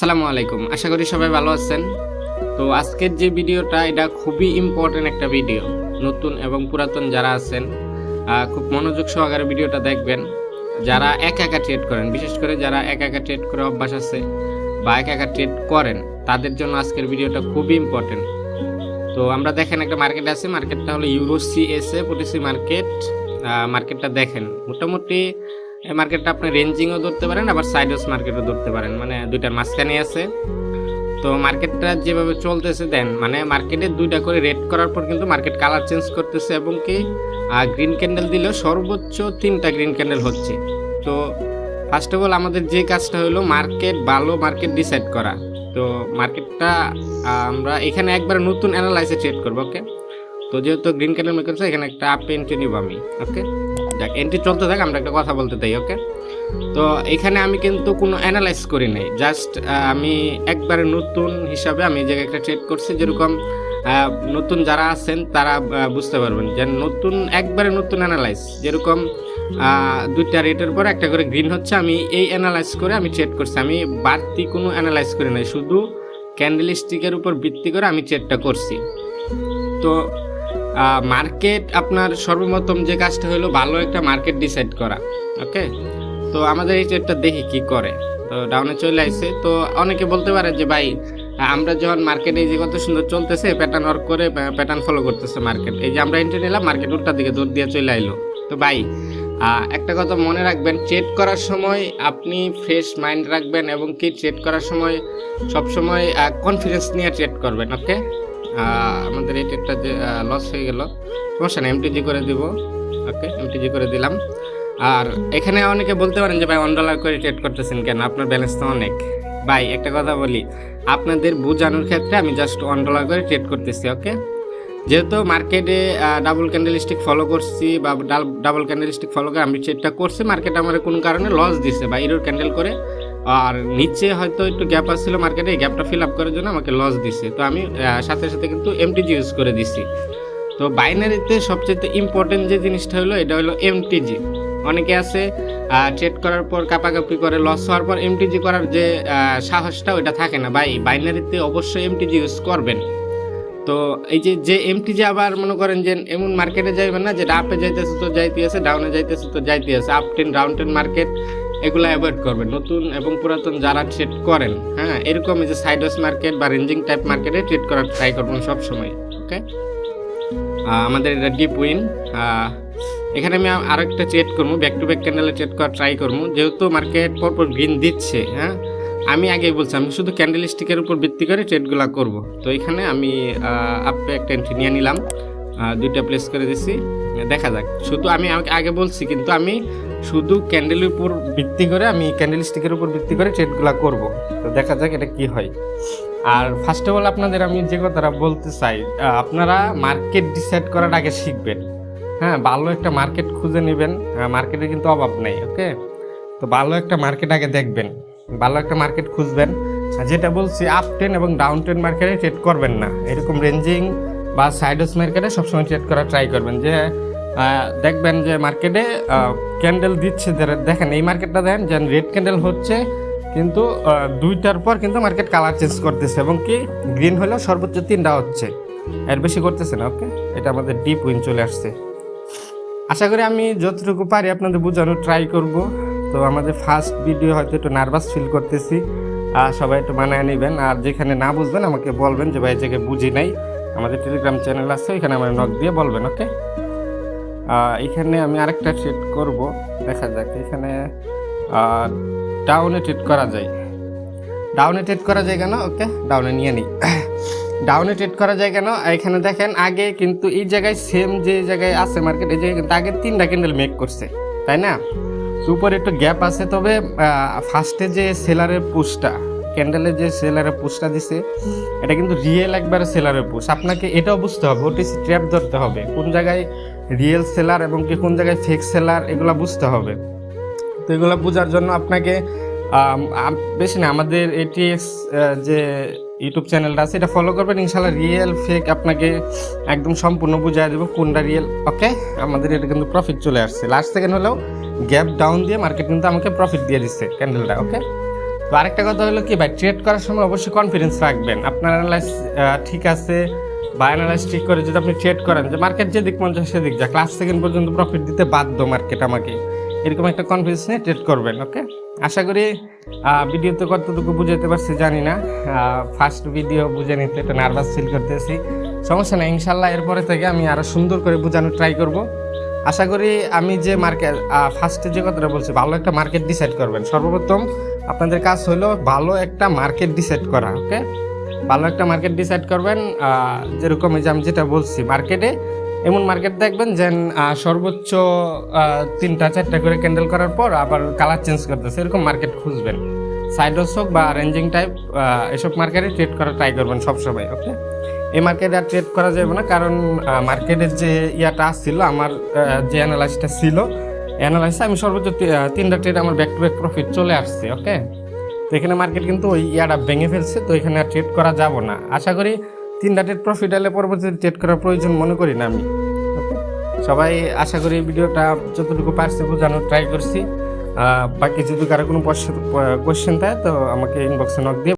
আসসালামু আলাইকুম। আশা করি সবাই ভালো আছেন। তো আজকের যে ভিডিওটা, এটা খুবই ইম্পর্টেন্ট একটা ভিডিও। নতুন এবং পুরাতন যারা আছেন খুব মনোযোগ সহকারে ভিডিওটা দেখবেন। যারা একা একা ট্রেড করেন, বিশেষ করে যারা একা একা ট্রেড করে অভ্যাস আছে বা একা একা ট্রেড করেন, তাদের জন্য আজকের ভিডিওটা খুবই ইম্পর্টেন্ট তো আমরা দেখেন একটা মার্কেট আছে। মার্কেটটা হলো ইউরো সিএসএ পলিসি মার্কেট। মার্কেটটা দেখেন। মোটামুটি এই মার্কেটটা আপনি রেঞ্জিংও ধরতে পারেন, আবার সাইডওয়েজ মার্কেটও ধরতে পারেন। মানে দুইটার মাঝখানে আছে। তো মার্কেটটা যেভাবে চলতেছে, দেন মানে মার্কেটে দুইটা করে রেড করার পর কিন্তু মার্কেট কালার চেঞ্জ করতেছে এবং কি গ্রিন ক্যান্ডেল দিলেও সর্বোচ্চ তিনটা গ্রিন ক্যান্ডেল হচ্ছে। তো ফার্স্ট অফ অল আমাদের যে কাজটা হলো মার্কেট ভালো মার্কেট ডিসাইড করা। তো মার্কেটটা আমরা এখানে একবার নতুন অ্যানালাইসে ট্রেড করব ওকে তো যেহেতু গ্রিন ক্যান্ডেল মেক করছে এখানে একটা আপ এন্ট্রি নিব আমি ওকে যাক এন্ট্রি চলতে থাক আমরা একটা কথা বলতে চাই ওকে তো এখানে আমি কিন্তু কোনো অ্যানালাইজ করি নাই। জাস্ট আমি একবারে নতুন হিসাবে আমি এই জায়গায় একটা ট্রেড করছি, যেরকম নতুন যারা আছেন, তারা বুঝতে পারবেন যে নতুন, একবারে নতুন অ্যানালাইজ যেরকম দুইটা রেটের পর একটা করে গ্রিন হচ্ছে, আমি এই অ্যানালাইজ করে আমি ট্রেড করছি। আমি বাড়তি কোনো অ্যানালাইজ করি নাই, শুধু ক্যান্ডেল স্টিকের উপর ভিত্তি করে আমি ট্রেডটা করছি। তো মার্কেট আপনার সর্বপ্রথম যে কাজটা হলো ভালো একটা মার্কেট ডিসাইড করা ওকে তো আমাদের এই ট্রেডটা দেখি কি করে। তো ডাউনে চলে আসছে। তো অনেকে বলতে পারে যে, ভাই, আমরা যখন মার্কেটে যে কত সুন্দর চলতেছে প্যাটার্ন ওয়ার্ক করে প্যাটার্ন ফলো করতেছে মার্কেট এই যে আমরা এন্ট্রি নিলাম মার্কেট উল্টা দিকে দৌড় দিয়ে চলে আইলো। তো ভাই একটা কথা মনে রাখবেন ট্রেড করার সময় আপনি ফ্রেশ মাইন্ড রাখবেন এবং কি ট্রেড করার সময় সবসময় কনফিডেন্স নিয়ে ট্রেড করবেন ওকে আমাদের এই ট্রেডটা যে লস হয়ে গেল। সমস্যা নেই এমটিজি করে দিব। ওকে এমটিজি করে দিলাম। আর এখানে অনেকে বলতে পারেন যে, ভাই ওয়ান ডলার করে ট্রেড করতেছেন কেন? আপনার ব্যালেন্স তো অনেক। ভাই, একটা কথা বলি, আপনাদের বোঝানোর ক্ষেত্রে আমি জাস্ট ওয়ান ডলার করে ট্রেড করতেছি ওকে যেহেতু মার্কেটে ডাবল ক্যান্ডেলস্টিক ফলো করছি বা ডাবল ক্যান্ডেলস্টিক ফলো করে আমি ট্রেডটা করছি মার্কেট আমার কোনো কারণে লস দিছে বা ইরোর ক্যান্ডেল করে আর নিচে হয়তো একটু গ্যাপ আসছিল মার্কেটে গ্যাপটা ফিল আপ করার জন্য আমাকে লস দিছে। তো আমি সাথে সাথে কিন্তু এমটিজি ইউজ করে দিছি। তো বাইনারিতে সবচেয়ে ইম্পর্টেন্ট যে জিনিসটা হলো, এটা হলো এমটিজি অনেকে আছে ট্রেড করার পর কাপাকাপি করে লস হওয়ার পর এমটিজি করার যে সাহসটা ওইটা থাকে না। ভাই বাইনারিতে অবশ্যই এমটিজি ইউজ করবেন। তো এই যে যে এমটিজি আবার মনে করেন যে, এমন মার্কেটে যাইবেন না যে আপে যাইতেছে তো যাইতে আছে ডাউনে যাইতেছে তো যাইতে আছে। Up ten down ten market এগুলো অ্যাভয়েড করবেন। নতুন এবং পুরাতন যারা ট্রেড করেন হ্যাঁ এরকম যে সাইডওয়েজ মার্কেট বা রেঞ্জিং টাইপ মার্কেটে ট্রেড করার ট্রাই করবেন সব সময় ওকে আমাদের এটা ডিপ উইন এখানে আমি আরেকটা ট্রেড করব ব্যাক টু ব্যাক ক্যান্ডেলে ট্রেড করার ট্রাই করব। যেহেতু মার্কেট পরপর গ্রিন দিচ্ছে হ্যাঁ আমি আগেই বলছি আমি শুধু ক্যান্ডেল স্টিকের উপর ভিত্তি করে ট্রেডগুলো করব। তো এখানে আমি আপে একটা এন্ট্রি নিয়ে নিলাম। দুইটা প্লেস করে দিছি। দেখা যাক। শুধু আমি আগে বলছি, কিন্তু আমি শুধু ক্যান্ডেলের উপর ভিত্তি করে আমি ক্যান্ডেল স্টিকের উপর ভিত্তি করে ট্রেডগুলো করব। তো দেখা যাক এটা কি হয়। আর ফার্স্ট অফ অল আপনাদের আমি যে কথাটা বলতে চাই আপনারা মার্কেট ডিসাইড করার আগে শিখবেন। হ্যাঁ ভালো একটা মার্কেট খুঁজে নেবেন। মার্কেটে কিন্তু অভাব নেই ওকে তো ভালো একটা মার্কেট আগে দেখবেন। ভালো একটা মার্কেট খুঁজবেন। যেটা বলছি আপ টেন এবং ডাউন টেন মার্কেটে ট্রেড করবেন না। এরকম রেঞ্জিং বা সাইডস মার্কেটে সবসময় ট্রেড করা ট্রাই করবেন যে দেখবেন যে মার্কেটে ক্যান্ডেল দিচ্ছে দেখেন, এই মার্কেটটা দেখেন যে রেড ক্যান্ডেল হচ্ছে, কিন্তু দুইটার পর কিন্তু মার্কেট কালার চেঞ্জ করতেছে এবং কি গ্রিন হলেও সর্বোচ্চ তিনটা হচ্ছে। এর বেশি করতেছে না ওকে এটা আমাদের ডিপ উইন চলে আসছে। আশা করি আমি যতটুকু পারি আপনাদের বোঝানোর ট্রাই করব। তো আমাদের ফার্স্ট ভিডিও হয়তো একটু নার্ভাস ফিল করতেছি। আর সবাই একটু মানায় নেবেন। আর যেখানে না বুঝবেন, আমাকে বলবেন যে, ভাই জায়গায় বুঝি নাই। আমাদের টেলিগ্রাম চ্যানেল আছে, ওইখানে আমার নক দিয়ে বলবেন ওকে এখানে আমি আরেকটা ট্রেড করব। দেখা যাক, এখানে ডাউনে ট্রেড করা যায়। ডাউনে ট্রেড করা যায় কেন? ওকে ডাউনে নিয়ে নিই। ডাউনে ট্রেড করা যায় কেন? এখানে দেখেন, আগে কিন্তু এই জায়গায় সেম যে জায়গায় আছে মার্কেট এই জায়গায় কিন্তু আগে তিনটা ক্যান্ডেল মেক করছে, তাই না? উপরে একটু গ্যাপ আছে, তবে ফার্স্টে যে সেলারের পুশটা ক্যান্ডেলের যে সেলারের পুশটা দিছে, এটা কিন্তু রিয়েল একবারে সেলারের পুশ আপনাকে এটাও বুঝতে হবে ওটিসি ট্র্যাপ ধরতে হবে, কোন জায়গায় রিয়েল সেলার এবং কি কোন জায়গায় ফেক সেলার এগুলো বুঝতে হবে। তো এগুলো বোঝার জন্য আপনাকে বেশি না, আমাদের এটিএক্স যে ইউটিউব চ্যানেলটা আছে, এটা ফলো করবেন। ইনশাল্লাহ রিয়েল ফেক আপনাকে একদম সম্পূর্ণ বুঝাই দেবো কোনটা রিয়েল ওকে আমাদের এটা কিন্তু প্রফিট চলে আসছে। লাস্ট সেকেন্ড হলেও গ্যাপ ডাউন দিয়ে মার্কেট কিন্তু আমাকে প্রফিট দিয়ে দিচ্ছে ক্যান্ডেলটা ওকে তো আরেকটা কথা হলো কি ভাই ট্রেড করার সময় অবশ্যই কনফিডেন্স রাখবেন। আপনার ঠিক আছে বা অ্যানালাইস ঠিক করে যদি আপনি ট্রেড করেন, যে মার্কেট যেদিক মন চায় সেদিক যা ক্লাস সেকেন্ড পর্যন্ত প্রফিট দিতে বাধ্য মার্কেট আমাকে। এরকম একটা কনফিডেন্স নিয়ে ট্রেড করবেন ওকে আশা করি ভিডিওতে কতটুকু বুঝাতে পারছি জানি না। ফার্স্ট ভিডিও বুঝে নিতে একটু নার্ভাস ফিল করতেছি। সমস্যা নেই, ইনশাল্লাহ এরপরে থেকে আমি আরও সুন্দর করে বোঝানোর ট্রাই করব। আশা করি আমি যে মার্কেট ফার্স্টে যে কথাটা বলছি, ভালো একটা মার্কেট ডিসাইড করবেন। সর্বপ্রথম আপনাদের কাজ হলো ভালো একটা মার্কেট ডিসাইড করা ওকে ভালো একটা মার্কেট ডিসাইড করবেন যেরকম এই যে আমি যেটা বলছি মার্কেটে এমন মার্কেট দেখবেন যে সর্বোচ্চ তিনটা, চারটা করে ক্যান্ডেল করার পর আবার কালার চেঞ্জ করতেছে এরকম মার্কেট খুঁজবেন। সাইডস হোক বা রেঞ্জিং টাইপ এসব মার্কেটে ট্রেড করা ট্রাই করবেন সবসময় ওকে এই মার্কেটে আর ট্রেড করা যাবে না, কারণ মার্কেটের যে ইয়াটা আসছিল আমার যে অ্যানালাইসটা ছিল অ্যানালাইসে আমি সর্বোচ্চ তিনটা ট্রেড আমার ব্যাক টু ব্যাক প্রফিট চলে আসছে ওকে তো এখানে মার্কেট কিন্তু ওই ইয়াটা ভেঙে ফেলছে, তো এখানে আর ট্রেড করা যাব না। আশা করি তিনটা ট্রেড প্রফিট এলে পরবর্তীতে ট্রেড করার প্রয়োজন মনে করি না আমি। সবাই আশা করি ভিডিওটা যতটুকু পারছি বোঝানোর ট্রাই করছি। বাকি যদি কারও কোনো কোয়েশ্চেন থাকে, তো আমাকে ইনবক্সে নক দিয়ে